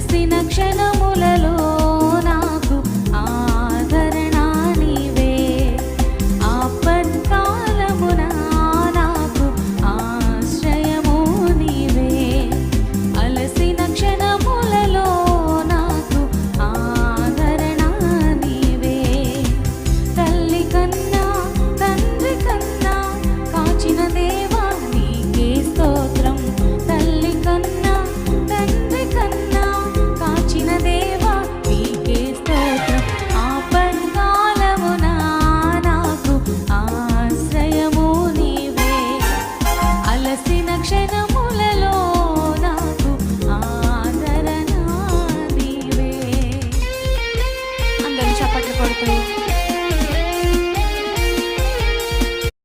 కలిసిన క్షణముల తలసిన క్షణములలో నాకు ఆదరణ నీవే. అందరూ చప్పట్లు కొడుతూ